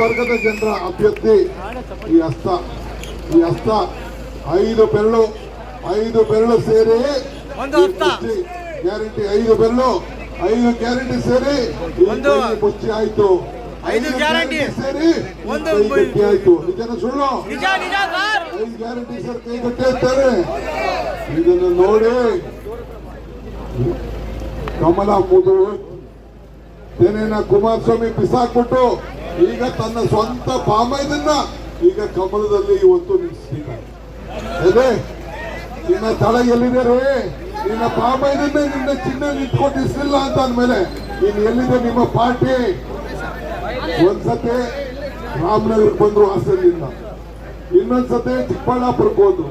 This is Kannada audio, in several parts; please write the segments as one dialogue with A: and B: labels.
A: ವರ್ಗದ ಜನರ ಅಭ್ಯರ್ಥಿ ಈ ಹಸ್ತ ಈ ಹಸ್ತ ಐದು ಬೆರಳು ಐದು ಬೆರಳು ಸೇರಿ. ಗ್ಯಾರಂಟಿ ಐದು ಬೆರಳು ಐದು ಗ್ಯಾರಂಟಿ ಸೇರಿ ಮುಚ್ಚಿ ಆಯ್ತು.
B: ಐದು ಗ್ಯಾರಂಟಿ.
A: ಸೇರಿ
B: ಒಂದು
A: ಗಟ್ಟಿ ಆಯ್ತು. ನಿಜನ ಸುಳ್ಳು? ಐದು ಗ್ಯಾರಂಟಿ ಸರ್. ಕೈ ಗಟ್ಟಿ ಇರ್ತಾರೆ ಇದನ್ನು ನೋಡಿ. ಕಮಲ ಮುದು ಏನೇನ ಕುಮಾರಸ್ವಾಮಿ ಬಿಸಾಕ್ಬಿಟ್ಟು ಈಗ ತನ್ನ ಸ್ವಂತ ಪಾಮೈದನ್ನ ಈಗ ಕಮಲದಲ್ಲಿ ಇವತ್ತು ನಿಲ್ಲಿಸ್ತಿದ್ದಾರೆ. ನಿನ್ನ ತಳ ಎಲ್ಲಿದೆ ರೀ? ನಿನ್ನ ಪಾಮೈದನ್ನ ನಿನ್ನ ಚಿನ್ನ ನಿಂತ್ಕೊಂಡಿಸ್ಲಿಲ್ಲ ಅಂತ ಅಂದ್ಮೇಲೆ ಇನ್ ಎಲ್ಲಿದೆ ನಿಮ್ಮ ಪಾರ್ಟಿ ಒಂದ್ಸತಿ ರಾಮನಗರಕ್ಕೆ ಬಂದ್ರು ಹಾಸನದಿಂದ ಇನ್ನೊಂದ್ಸತಿ ಚಿಕ್ಕಬಳ್ಳಾಪುರಕ್ಕೆ ಹೋದ್ರು.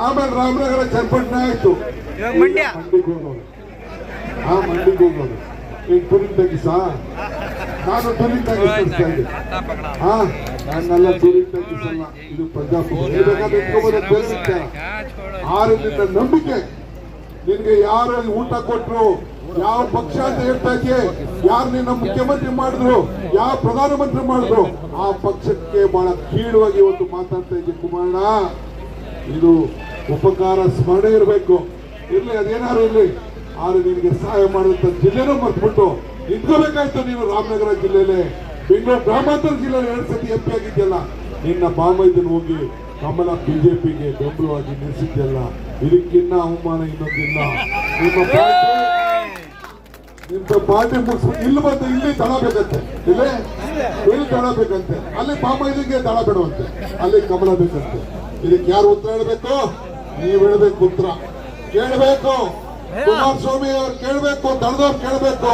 A: ಆಮೇಲೆ ರಾಮನಗರ ಚರ್ಪಟ್ನೆ ಆಯ್ತು. ಮಂಡ್ಯಕ್ಕೆ ಹೋಗೋದು ಆ ಮಂಡಿಗೆ ಹೋಗೋದು ಈಗ ತುರಿ ತೆಗಿಸ ನಾನು ತುರಿ ತೆಗಿಸ್ತಾ ಇದ್ದೆ ಹಾ ನಾನೆಲ್ಲ ತುರಿ ತೆಗಿಸಲ್ಲ ಇದು ಪ್ರಜಾಪ್ರಭುತ್ವ. ಬೇಕಾದ್ರೆ ಅಂತ ಹೇಳ್ಬಿಟ್ಟೆ. ನಂಬಿಕೆ. ನಿನ್ಗೆ ಯಾರು ಊಟ ಕೊಟ್ರು ಯಾವ ಪಕ್ಷ ಅಂತ ಹೇಳ್ತಾ ಇದೆಯೇ? ಯಾರು ನಿನ್ನ ಮುಖ್ಯಮಂತ್ರಿ ಮಾಡಿದ್ರು? ಯಾವ ಪ್ರಧಾನಮಂತ್ರಿ ಮಾಡಿದ್ರು? ಆ ಪಕ್ಷಕ್ಕೆ ಬಹಳ ಕೀಳುವಾಗಿ ಇವತ್ತು ಮಾತಾಡ್ತಾ ಇದ್ದೆ ಕುಮಾರಣ್ಣ. ಇದು ಉಪಕಾರ ಸ್ಮರಣೆ ಇರಬೇಕು. ಇರ್ಲಿ ಅದೇನಾರು ಇರ್ಲಿ. ಆದ್ರೆ ನಿಮಗೆ ಸಹಾಯ ಮಾಡಿದಂತ ಜಿಲ್ಲೆನೂ ಮರ್ತ್ಬಿಟ್ಟು ನಿಂತ್ಕೋಬೇಕಾಯ್ತು ನೀನು ರಾಮನಗರ ಜಿಲ್ಲೆಯಲ್ಲೇ. ಬೆಂಗಳೂರು ಗ್ರಾಮಾಂತರ ಜಿಲ್ಲೆಯಲ್ಲಿ ಎರಡು ಸತಿ ಎಂ ಪಿ ಆಗಿದ್ಯಲ್ಲ ನಿನ್ನ ಬಾಮೈದನ್ ಹೋಗಿ ಕಮಲ ಬಿಜೆಪಿಗೆ ಬೆಂಬಲವಾಗಿ ನಿಲ್ಲಿಸಿದ್ಯಲ್ಲ ಇದಕ್ಕಿನ್ನ ಅವಮಾನ ಇನ್ನೊಂದಿಲ್ಲ. ನಿಮ್ಮ ಪಾರ್ಟಿ ನಿಮ್ದು ಪಾರ್ಟಿ ಮುಗಿಸ್ಬಿಟ್ಟು ಇಲ್ಲಿ ಬಂದು ಇಲ್ಲಿ ತಳ ಬೇಕಂತೆ ಇಲ್ಲೇ? ಇಲ್ಲಿ ತಳ ಬೇಕಂತೆ ಅಲ್ಲಿ ಬಾಮೈದಿಗೆ ತಳ ಬೇಡವಂತೆ. ಅಲ್ಲಿ ಕಮಲ ಬೇಕಂತೆ. ಇದಕ್ಕೆ ಯಾರು ಉತ್ತರ ಹೇಳ್ಬೇಕು? ನೀವು ಹೇಳ್ಬೇಕು ಉತ್ತರ. ಕೇಳಬೇಕು. ಕುಮಾರಸ್ವಾಮಿ ಅವ್ರು ಕೇಳಬೇಕು, ದಳದವ್ರು ಕೇಳಬೇಕು.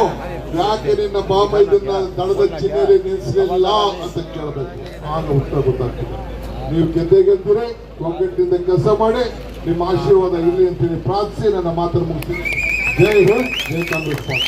A: ಯಾಕೆ ನಿನ್ನ ಬಾಮೈದನ್ನ ದಳದ ಚಿಹ್ನೆಯಲ್ಲಿ ನಿಲ್ಲಿಸಲಿಲ್ಲ ಅಂತ ಕೇಳಬೇಕು. ಆಗ ಉತ್ತರ ಗೊತ್ತಾಗ್ತದೆ. ನೀವು ಗೆದ್ದೆ ಗೆದ್ದರೆ ಒಗ್ಗಟ್ಟಿನಿಂದ ಕೆಲಸ ಮಾಡಿ, ನಿಮ್ಮ ಆಶೀರ್ವಾದ ಇರಲಿ ಅಂತೇಳಿ ಪ್ರಾರ್ಥಿಸಿ, ನನ್ನ ಮಾತನ್ನು ಮುಗಿಸಿ ಜೈ ಹಿಂದ್, ಜೈ ಕಾಂಗ್ರೆಸ್ ಪಾರ್ಟಿ.